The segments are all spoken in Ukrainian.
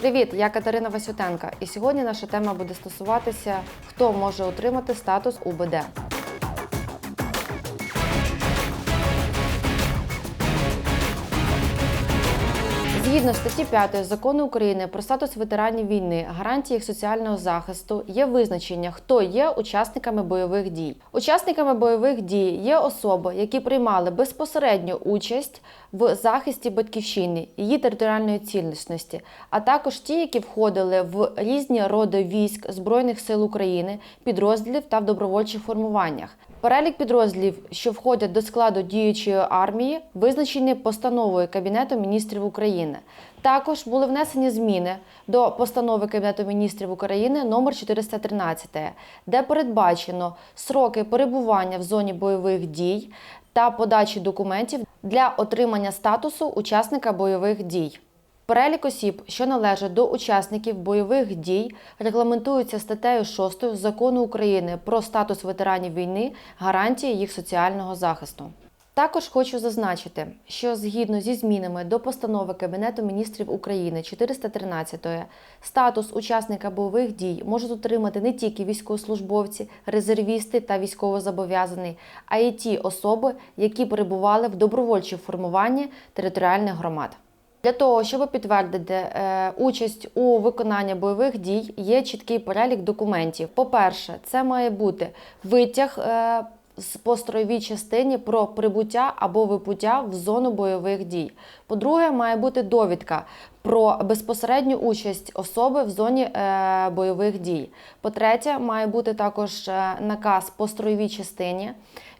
Привіт, я Катерина Васютенка, і сьогодні наша тема буде стосуватися, хто може отримати статус УБД. Згідно статті 5 закону України про статус ветеранів війни, гарантії їх соціального захисту є визначення, хто є учасниками бойових дій. Учасниками бойових дій є особи, які приймали безпосередню участь в захисті батьківщини, її територіальної цілісності, а також ті, які входили в різні роди військ Збройних сил України, підрозділів та в добровольчих формуваннях. Перелік підрозділів, що входять до складу діючої армії, визначений постановою Кабінету міністрів України. Також були внесені зміни до постанови Кабінету міністрів України номер 413, де передбачено сроки перебування в зоні бойових дій та подачі документів для отримання статусу учасника бойових дій. Перелік осіб, що належать до учасників бойових дій, регламентується статтею 6 Закону України про статус ветеранів війни, гарантії їх соціального захисту. Також хочу зазначити, що згідно зі змінами до постанови Кабінету міністрів України 413 статус учасника бойових дій можуть отримати не тільки військовослужбовці, резервісти та військовозобов'язані, а й ті особи, які перебували в добровольчому формуванні територіальних громад. Для того, щоб підтвердити е, участь у виконанні бойових дій, є чіткий перелік документів. По-перше, це має бути витяг е, з построєвій частині про прибуття або вибуття в зону бойових дій. По-друге, має бути довідка про безпосередню участь особи в зоні е, бойових дій. По-третє, має бути також е, наказ по строєвій частині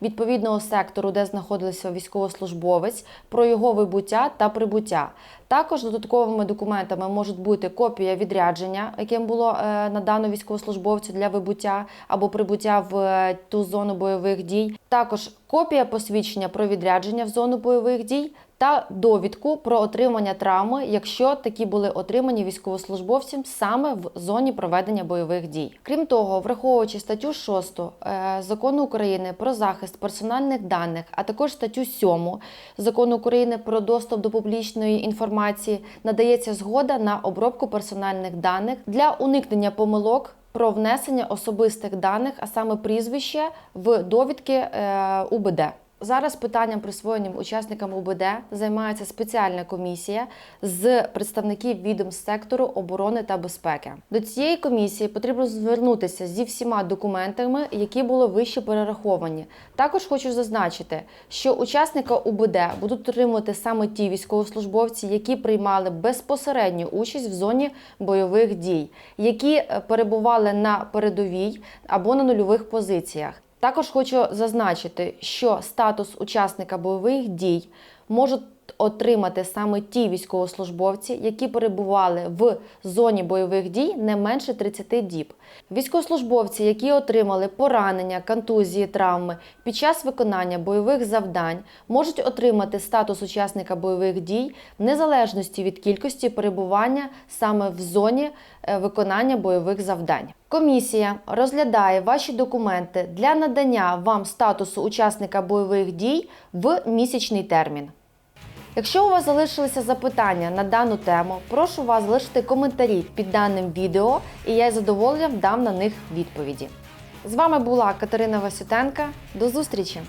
відповідного сектору, де знаходився військовослужбовець, про його вибуття та прибуття. Також додатковими документами можуть бути копія відрядження, яким було е, надано військовослужбовцю для вибуття або прибуття в ту зону бойових дій. Також копія посвідчення про відрядження в зону бойових дій та довідку про отримання травми, якщо такі були отримані військовослужбовцем саме в зоні проведення бойових дій. Крім того, враховуючи статтю 6 е, закону України про захист персональних даних, а також статтю 7 закону України про доступ до публічної інформації, надається згода на обробку персональних даних для уникнення помилок. Про внесення особистих даних, а саме прізвище в довідки е, УБД. Зараз питанням присвоєнням учасникам УБД займається спеціальна комісія з представників відомств сектору оборони та безпеки. До цієї комісії потрібно звернутися зі всіма документами, які були вище перераховані. Також хочу зазначити, що учасника УБД будуть отримувати саме ті військовослужбовці, які приймали безпосередню участь в зоні бойових дій, які е, перебували на передовій або на нульових позиціях. Також хочу зазначити, що статус учасника бойових дій можуть отримати саме ті військовослужбовці, які перебували в зоні бойових дій не менше 30 діб. Військовослужбовці, які отримали поранення, контузії, травми під час виконання бойових завдань, можуть отримати статус учасника бойових дій в незалежності від кількості перебування саме в зоні е, виконання бойових завдань. Комісія розглядає ваші документи для надання вам статусу учасника бойових дій в місячний термін. Якщо у вас залишилися запитання на дану тему, прошу вас залишити коментарі під даним відео, і я з задоволенням дам на них відповіді. З вами була Катерина Васютенка. До зустрічі!